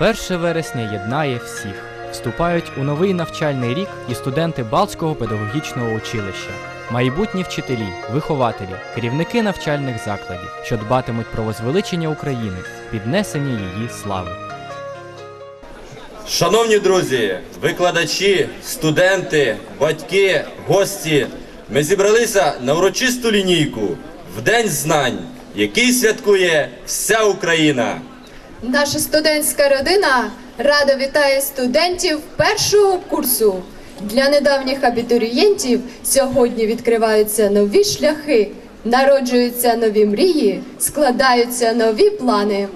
1 вересня єднає всіх. Вступають у новий навчальний рік і студенти Балтського педагогічного училища, майбутні вчителі, вихователі, керівники навчальних закладів, що дбатимуть про возвеличення України, піднесення її слави. Шановні друзі, викладачі, студенти, батьки, гості, ми зібралися на урочисту лінійку в День знань, який святкує вся Україна. Наша студентська родина радо вітає студентів першого курсу. Для недавніх абітурієнтів сьогодні відкриваються нові шляхи, народжуються нові мрії, складаються нові плани.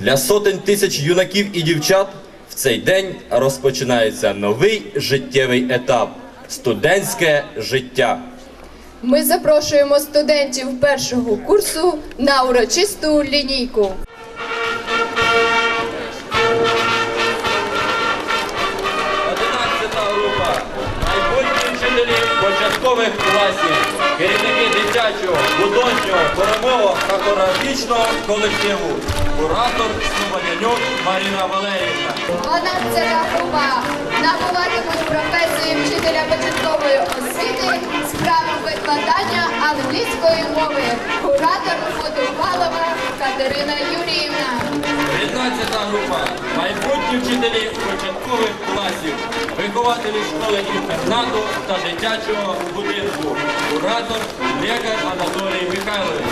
Для сотень тисяч юнаків і дівчат в цей день розпочинається новий життєвий етап студентське життя. Ми запрошуємо студентів першого курсу на урочисту лінійку. Початкових класів, керівники дитячого, художнього, хорового та хореографічного колективу. Куратор Слободянюк Маріна Валеріївна. 12 група набуватимуть професії вчителя початкової освіти з правил викладання англійської мови. Куратор Фотопалова Катерина Юріївна. 15 група. Майбутні вчителі початкових класів, вихователі школи інтернату та дитячого будинку. Куратор лікар Анатолій Михайлович.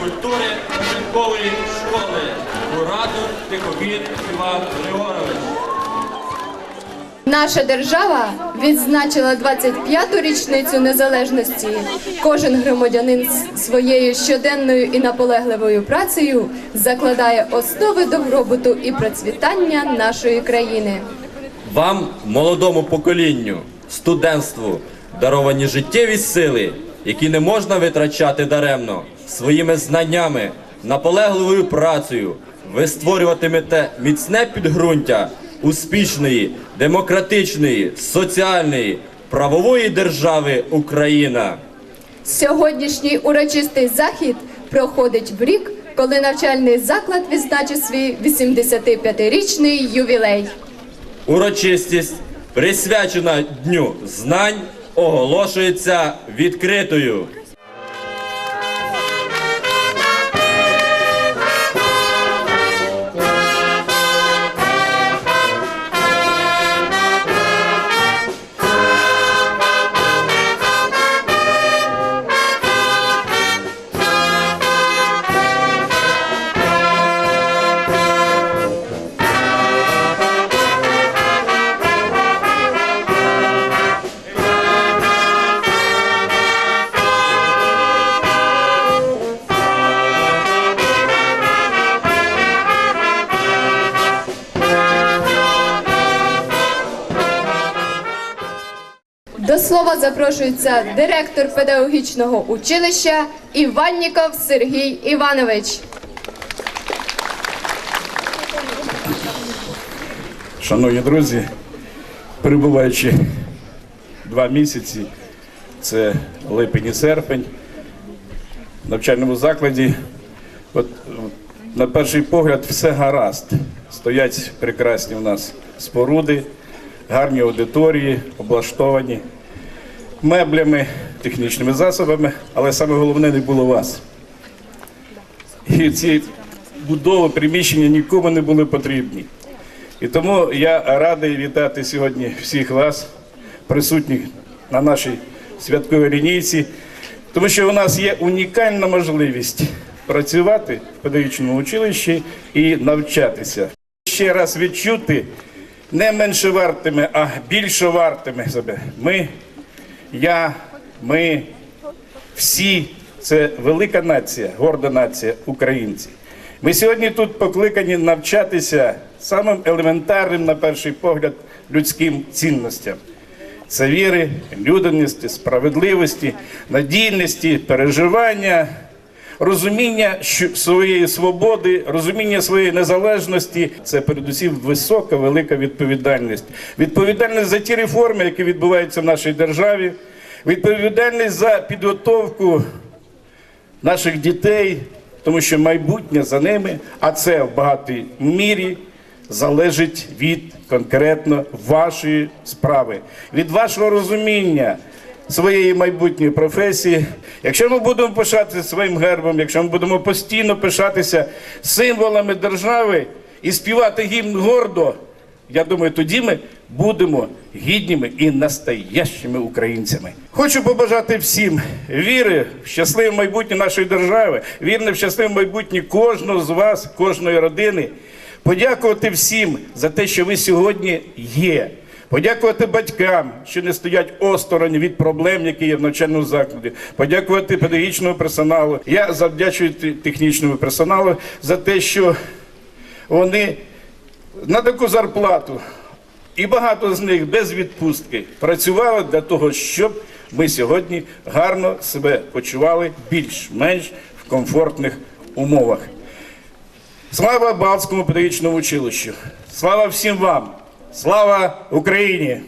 Культури початкової школи. Куратор Тихомір Іван Григорович. Наша держава відзначила 25-ту річницю незалежності. Кожен громадянин своєю щоденною і наполегливою працею закладає основи добробуту і процвітання нашої країни. Вам, молодому поколінню, студентству, даровані життєві сили, які не можна витрачати даремно, своїми знаннями, наполегливою працею, ви створюватимете міцне підґрунтя успішної, демократичної, соціальної, правової держави Україна. Сьогоднішній урочистий захід проходить в рік, коли навчальний заклад відзначив свій 85-річний ювілей. Урочистість, присвячена Дню знань, оголошується відкритою. Запрошується директор педагогічного училища Іванніков Сергій Іванович. Шановні друзі, перебуваючи два місяці, це липень і серпень, в навчальному закладі, от, на перший погляд, все гаразд. Стоять прекрасні у нас споруди, гарні аудиторії, облаштовані меблями, технічними засобами, але саме головне не було вас. І ці будови, приміщення нікому не були потрібні. І тому я радий вітати сьогодні всіх вас, присутніх на нашій святковій лінійці, тому що у нас є унікальна можливість працювати в педагогічному училищі і навчатися. Ще раз відчути не менше вартими, а більше вартими себе. Ми, я, ми, всі це велика нація, горда нація, українці. Ми сьогодні тут покликані навчатися самим елементарним, на перший погляд, людським цінностям. Це віри, людяності, справедливості, надійності, переживання, розуміння своєї свободи, розуміння своєї незалежності. Це передусім висока, велика відповідальність. Відповідальність за ті реформи, які відбуваються в нашій державі, відповідальність за підготовку наших дітей, тому що майбутнє за ними, а це в багатій мірі залежить від конкретно вашої справи, від вашого розуміння своєї майбутньої професії. Якщо ми будемо пишатися своїм гербом, якщо ми будемо постійно пишатися символами держави і співати гімн гордо, я думаю, тоді ми будемо гідніми і настоящими українцями. Хочу побажати всім віри в щасливе майбутнє нашої держави, вірне в щасливе майбутнє кожного з вас, кожної родини. Подякувати всім за те, що ви сьогодні є. Подякувати батькам, що не стоять осторонь від проблем, які є в навчальному закладі. Подякувати педагогічному персоналу. Я завдячую технічному персоналу за те, що вони на таку зарплату, і багато з них без відпустки працювали для того, щоб ми сьогодні гарно себе почували більш-менш в комфортних умовах. Слава Балтському педагогічному училищу! Слава всім вам! Слава Україні!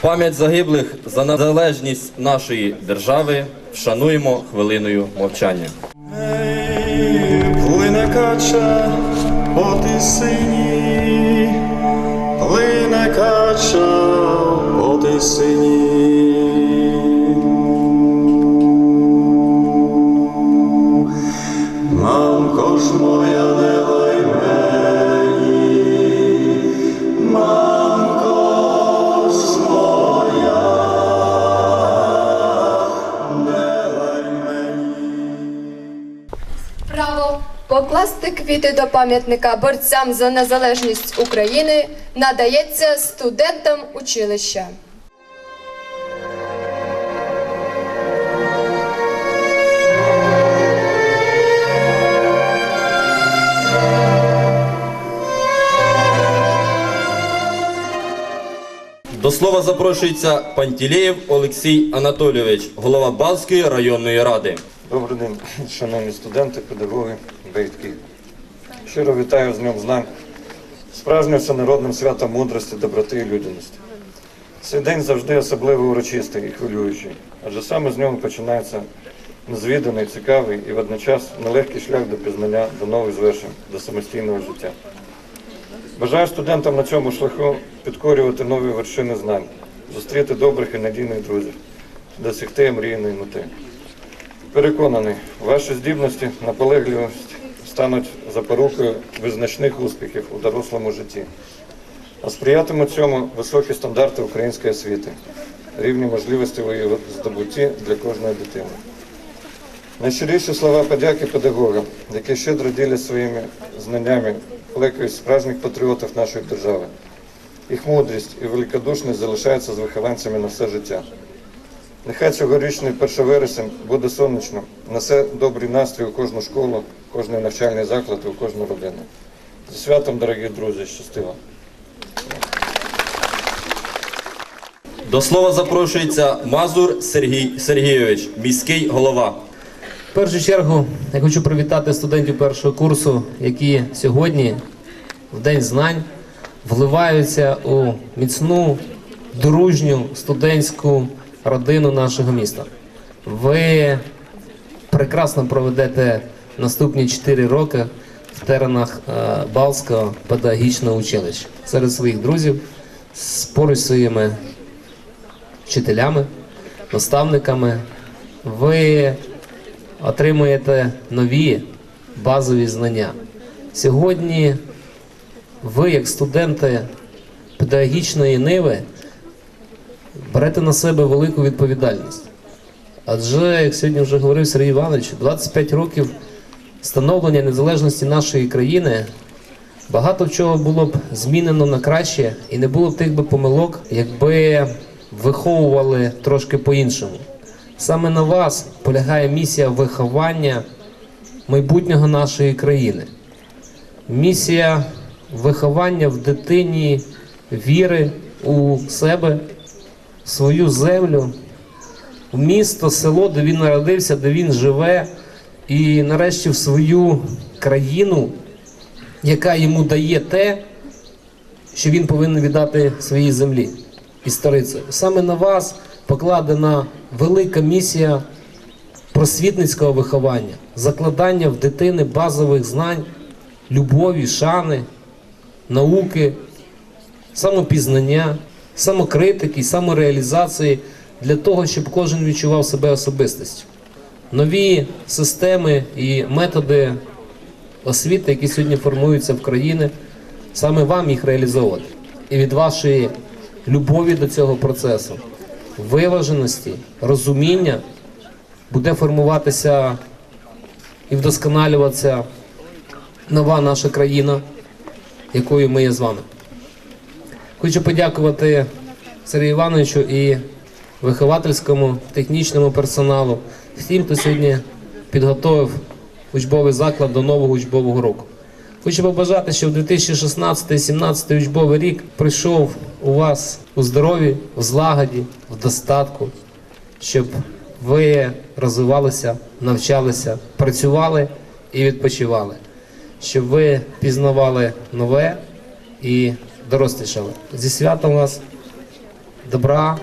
Пам'ять загиблих за незалежність нашої держави вшануємо хвилиною мовчання. Плине кача по тисині, плине кача по тисині. Мамко ж моя покласти квіти до пам'ятника борцям за незалежність України надається студентам училища. До слова запрошується Пантілеєв Олексій Анатолійович, голова Балтської районної ради. Добрий день, шановні студенти, педагоги, батьки. Щиро вітаю з Днем Знань, справжнім всенародним святом мудрості, доброти і людяності. Цей день завжди особливо урочистий і хвилюючий, адже саме з нього починається незвіданий, цікавий і водночас нелегкий шлях до пізнання, до нових звершень, до самостійного життя. Бажаю студентам на цьому шляху підкорювати нові вершини знань, зустріти добрих і надійних друзів, досягти мрійної мети. Переконаний, ваші здібності, наполегливість стануть запорукою визначних успіхів у дорослому житті. А сприятимуть цьому високі стандарти української освіти, рівні можливості в її здобутті для кожної дитини. Найщиріші слова подяки педагогам, які щедро ділять своїми знаннями, плекають справжніх патріотів нашої держави. Їх мудрість і великодушність залишаються з вихованцями на все життя. Нехай цьогорічний 1 вересень буде сонячним, несе добрий настрій у кожну школу, кожний навчальний заклад і у кожну родину. Зі святом, дорогі друзі, щастиво! До слова запрошується Мазур Сергій Сергійович, міський голова. В першу чергу я хочу привітати студентів першого курсу, які сьогодні, в День знань, вливаються у міцну, дружню студентську родину нашого міста. Ви прекрасно проведете наступні 4 роки в теренах е, Балтського педагогічного училища серед своїх друзів, поруч своїми вчителями, наставниками. Ви отримуєте нові базові знання. Сьогодні ви, як студенти педагогічної ниви, берете на себе велику відповідальність. Адже, як сьогодні вже говорив Сергій Іванович, 25 років становлення незалежності нашої країни багато чого було б змінено на краще, і не було б тих би помилок, якби виховували трошки по-іншому. Саме на вас полягає місія виховання майбутнього нашої країни. Місія виховання в дитині віри, у себе свою землю, в місто, село, де він народився, де він живе, і нарешті в свою країну, яка йому дає те, що він повинен віддати своїй землі і столиці. Саме на вас покладена велика місія просвітницького виховання, закладання в дитини базових знань, любові, шани, науки, самопізнання, самокритики, самореалізації для того, щоб кожен відчував себе особистістю. Нові системи і методи освіти, які сьогодні формуються в країни, саме вам їх реалізовувати. І від вашої любові до цього процесу, виваженості, розуміння буде формуватися і вдосконалюватися нова наша країна, якою ми є з вами. Хочу подякувати Сергію Івановичу і виховательському технічному персоналу, всім, хто сьогодні підготовив учбовий заклад до нового учбового року. Хочу побажати, щоб 2016-2017 учбовий рік прийшов у вас у здоров'ї, у злагоді, в достатку, щоб ви розвивалися, навчалися, працювали і відпочивали, щоб ви пізнавали нове і дорослішали. Зі святом вас, добра,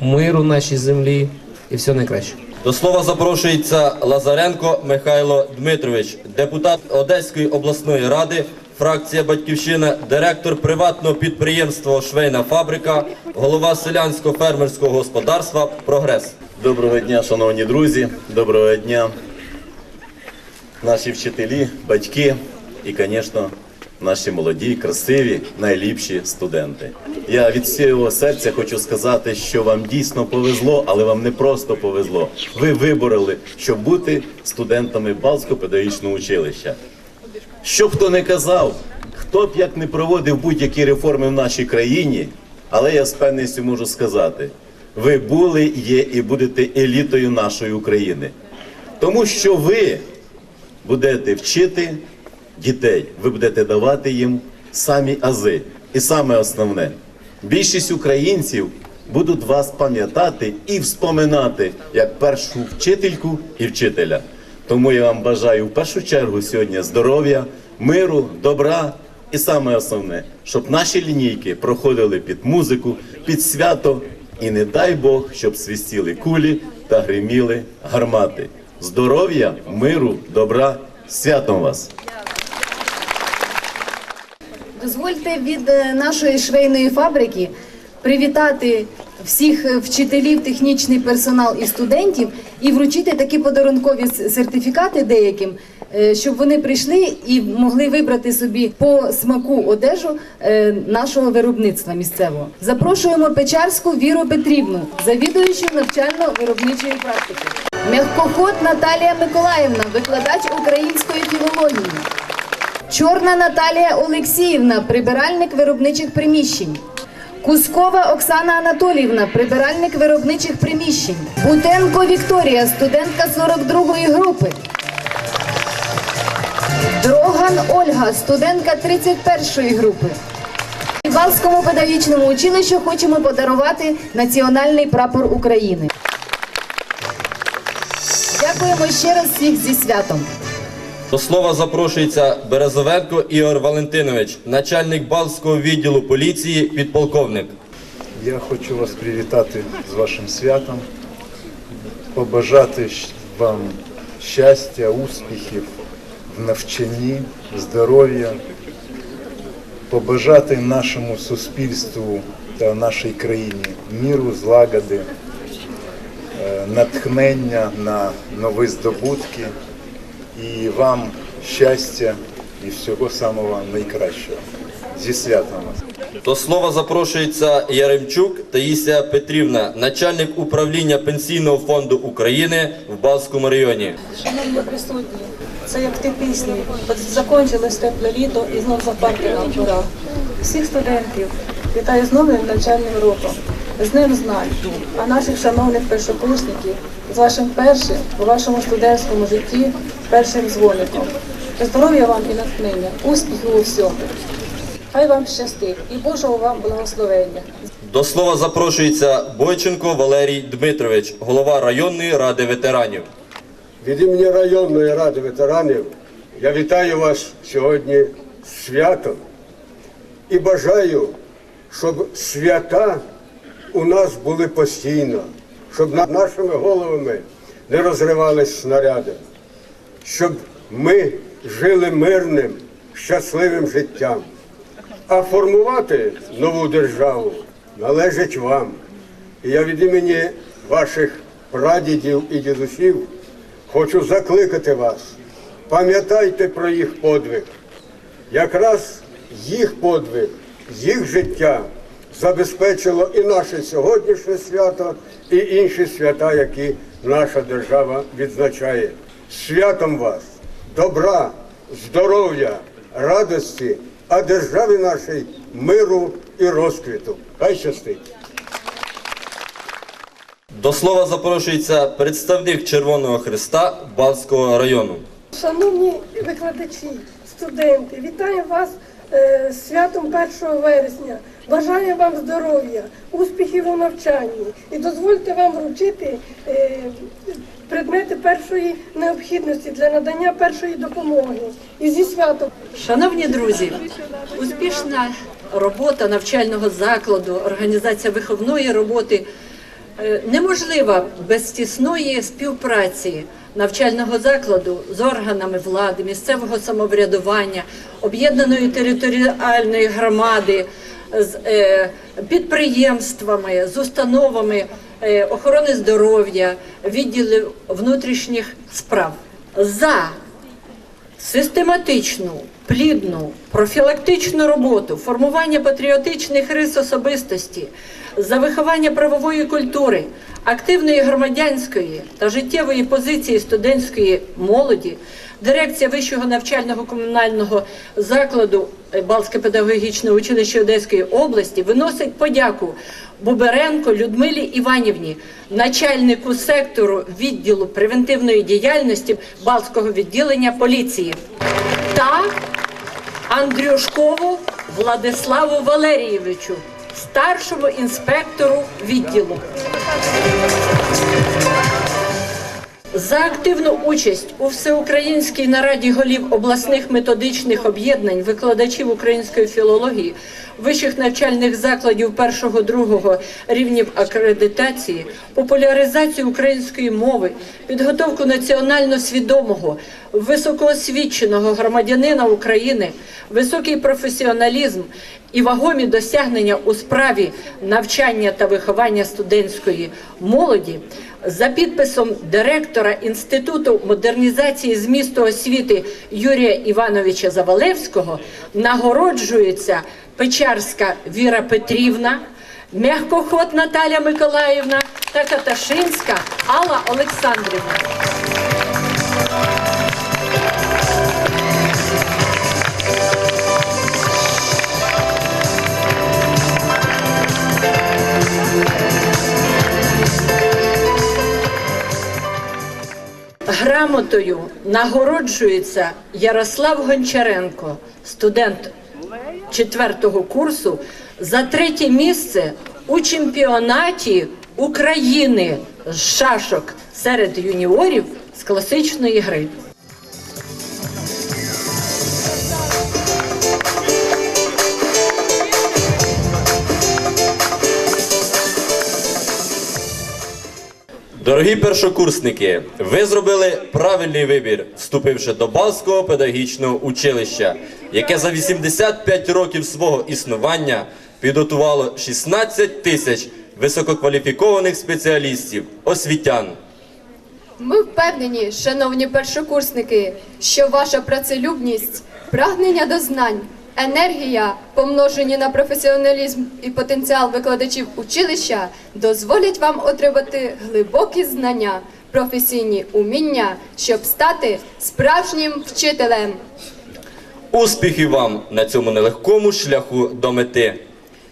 миру нашій землі і всього найкращого. До слова запрошується Лазаренко Михайло Дмитрович, депутат Одеської обласної ради, фракція Батьківщина, директор приватного підприємства Швейна фабрика, голова селянського фермерського господарства Прогрес. Доброго дня, шановні друзі, доброго дня, наші вчителі, батьки і, звісно, наші молоді, красиві, найліпші студенти. Я від всього серця хочу сказати, що вам дійсно повезло, але вам не просто повезло. Ви вибороли, щоб бути студентами Балтського педагогічного училища. Що хто не казав, хто б як не проводив будь-які реформи в нашій країні, але я з певністю можу сказати, ви були, є і будете елітою нашої України. Тому що ви будете вчити дітей, ви будете давати їм самі ази. І саме основне, більшість українців будуть вас пам'ятати і вспоминати як першу вчительку і вчителя. Тому я вам бажаю в першу чергу сьогодні здоров'я, миру, добра і саме основне, щоб наші лінійки проходили під музику, під свято, і не дай Бог, щоб свистіли кулі та гриміли гармати. Здоров'я, миру, добра, святом вас! Дозвольте від е, нашої швейної фабрики привітати всіх е, вчителів, технічний персонал і студентів і вручити такі подарункові сертифікати деяким, е, щоб вони прийшли і могли вибрати собі по смаку одежу нашого виробництва місцевого. Запрошуємо Печарську Віру Петрівну, завідуючу навчально-виробничої практики. Мягкоход Наталія Миколаївна, викладач української філології. Чорна Наталія Олексіївна, прибиральник виробничих приміщень. Кускова Оксана Анатоліївна, прибиральник виробничих приміщень. Бутенко Вікторія, студентка 42-ї групи. Дроган Ольга, студентка 31-ї групи. В Балському педагогічному училищу хочемо подарувати національний прапор України. Дякуємо ще раз всіх зі святом. До слова запрошується Березовенко Ігор Валентинович, начальник Балтського відділу поліції, підполковник. Я хочу вас привітати з вашим святом, побажати вам щастя, успіхів в навчанні, здоров'я, побажати нашому суспільству та нашій країні міру, злагоди, е, натхнення на нові здобутки і вам щастя і всього самого найкращого. Зі святом вас! До слова запрошується Яремчук Таїсія Петрівна, начальник управління Пенсійного фонду України в Балтському районі. Шановні присутні, це як в тій пісні. Закінчилось тепле літо і знов запарти нам пора. Всіх студентів вітаю з новим навчальним роком. З ним знань, а наших шановних першокурсників з вашим першим у вашому студентському житті першим дзвоником. Здоров'я вам і натхнення, успіху у всьому. Хай вам щастить і Божого вам благословення. До слова запрошується Бойченко Валерій Дмитрович, голова районної ради ветеранів. Від імені районної ради ветеранів я вітаю вас сьогодні з святом і бажаю, щоб свята у нас були постійно, щоб над нашими головами не розривались снаряди, щоб ми жили мирним, щасливим життям. А формувати нову державу належить вам. І я від імені ваших прадідів і дідусів хочу закликати вас. Пам'ятайте про їх подвиг. Якраз їх подвиг, їх життя забезпечило і наше сьогоднішнє свято, і інші свята, які наша держава відзначає. Святом вас, добра, здоров'я, радості, а державі нашій миру і розквіту. Хай щастить! До слова запрошується представник Червоного Христа Балтського району. Шановні викладачі, студенти, вітаю вас е, з святом 1 вересня. Бажаю вам здоров'я, успіхів у навчанні і дозвольте вам вручити е, предмети першої необхідності для надання першої допомоги. І зі святом. Шановні друзі, успішна робота навчального закладу, організація виховної роботи е, неможлива без тісної співпраці навчального закладу з органами влади, місцевого самоврядування, об'єднаної територіальної громади, з е, підприємствами, з установами охорони здоров'я, відділів внутрішніх справ. За систематичну, плідну, профілактичну роботу, формування патріотичних рис особистості, за виховання правової культури, активної громадянської та життєвої позиції студентської молоді, дирекція Вищого навчального комунального закладу е, Балтське педагогічне училище Одеської області виносить подяку Буберенко Людмилі Іванівні, начальнику сектору відділу превентивної діяльності Балтського відділення поліції та Андрюшкову Владиславу Валерійовичу, старшому інспектору відділу. За активну участь у всеукраїнській нараді голів обласних методичних об'єднань викладачів української філології, вищих навчальних закладів першого-другого рівнів акредитації, популяризацію української мови, підготовку національно свідомого, високоосвіченого громадянина України, високий професіоналізм і вагомі досягнення у справі навчання та виховання студентської молоді за підписом директора Інституту модернізації змісту освіти Юрія Івановича Завалевського нагороджується Печарська Віра Петрівна, Мягкоход Наталя Миколаївна та Каташинська Алла Олександрівна. Грамотою нагороджується Ярослав Гончаренко, студент четвертого курсу, за третє місце у чемпіонаті України з шашок серед юніорів з класичної гри. Дорогі першокурсники, ви зробили правильний вибір, вступивши до Балтського педагогічного училища, яке за 85 років свого існування підготувало 16 тисяч висококваліфікованих спеціалістів, освітян. Ми впевнені, шановні першокурсники, що ваша працелюбність, прагнення до знань, енергія, помножені на професіоналізм і потенціал викладачів училища, дозволять вам отримати глибокі знання, професійні уміння, щоб стати справжнім вчителем. Успіхів вам на цьому нелегкому шляху до мети.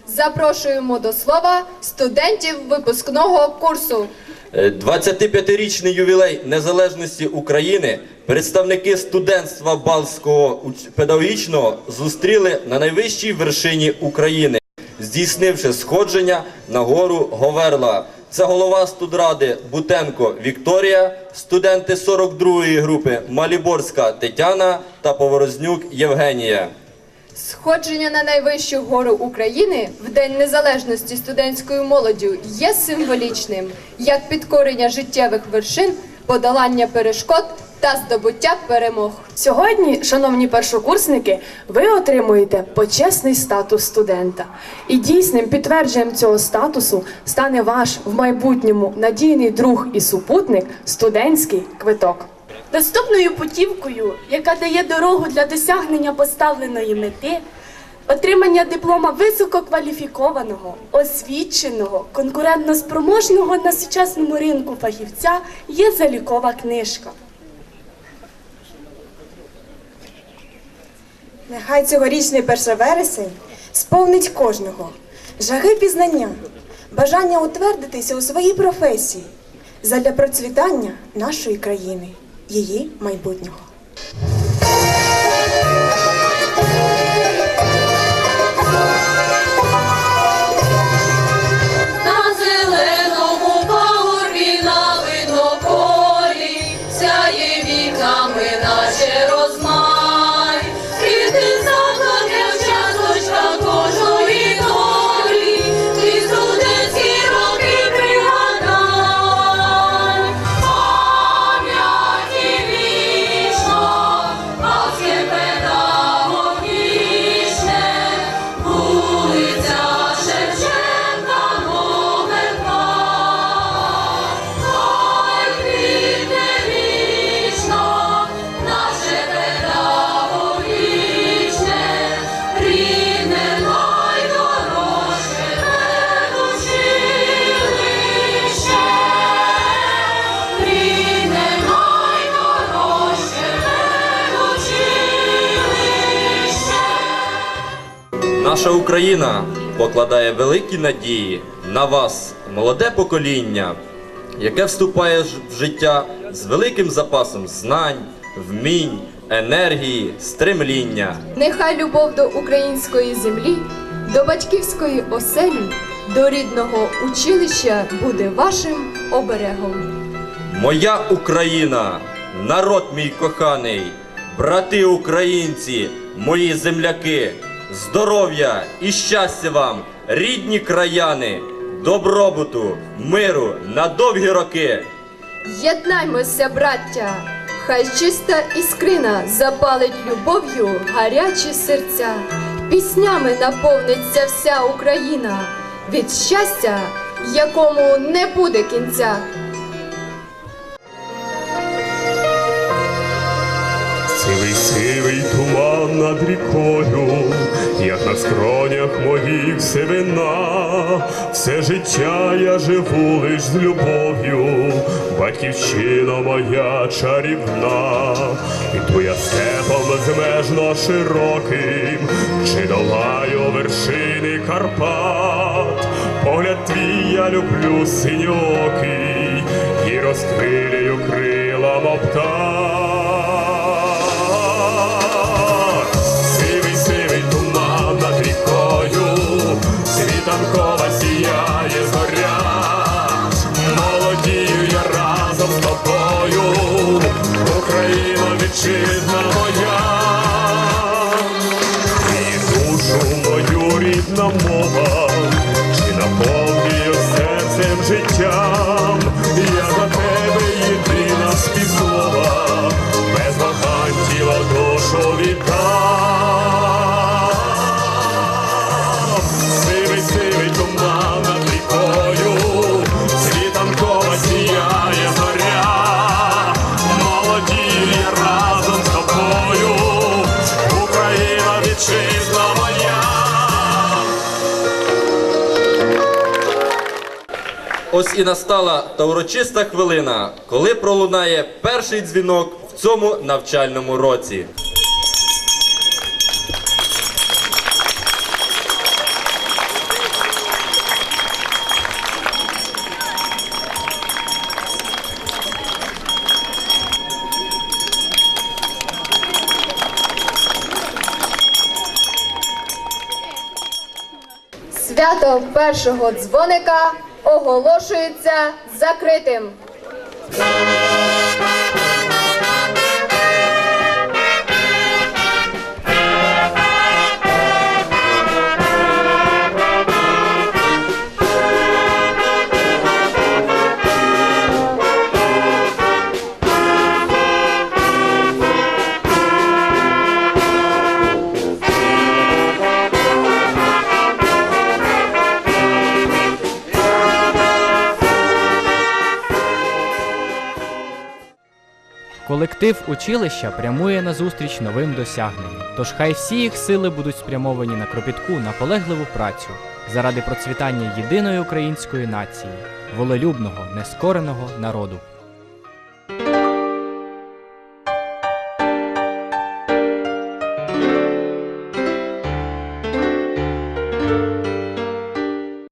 Запрошуємо до слова студентів випускного курсу. Е, 25-річний ювілей незалежності України представники студентства Балтського уч- педагогічного зустріли на найвищій вершині України, здійснивши сходження на гору Говерла. Це голова студради Бутенко Вікторія, студенти 42-ї групи Маліборська Тетяна та Поворознюк Євгенія. Сходження на найвищу гору України в День Незалежності студентською молоддю є символічним, як підкорення життєвих вершин, подолання перешкод та здобуття перемог. Сьогодні, шановні першокурсники, ви отримуєте почесний статус студента. І дійсним підтвердженням цього статусу стане ваш в майбутньому надійний друг і супутник студентський квиток. Доступною путівкою, яка дає дорогу для досягнення поставленої мети, отримання диплома висококваліфікованого, освіченого, конкурентноспроможного на сучасному ринку фахівця є залікова книжка. Нехай цьогорічний 1 вересень сповнить кожного жаги пізнання, бажання утвердитися у своїй професії задля процвітання нашої країни, її майбутнього. Наша Україна покладає великі надії на вас, молоде покоління, яке вступає в життя з великим запасом знань, вмінь, енергії, стремління. Нехай любов до української землі, до батьківської оселі, до рідного училища буде вашим оберегом. Моя Україна, народ мій коханий, брати українці, мої земляки, здоров'я і щастя вам, рідні краяни, добробуту, миру на довгі роки. Єднаймося, браття! Хай чиста іскрина запалить любов'ю гарячі серця. Піснями наповниться вся Україна від щастя, якому не буде кінця. Сивий сивий туман над рікою, як на скронях моїх сивина, все життя я живу лиш з любов'ю, батьківщина моя чарівна, Іду я степом безмежно широким, чи долаю вершини Карпат, погляд твій я люблю синьокий, і розкрилюю крила птах. Ось і настала та урочиста хвилина, коли пролунає перший дзвінок в цьому навчальному році. Свято першого дзвоника оголошується закритим. Колектив училища прямує назустріч новим досягненням. Тож хай всі їх сили будуть спрямовані на кропітку, наполегливу працю заради процвітання єдиної української нації, волелюбного, нескореного народу.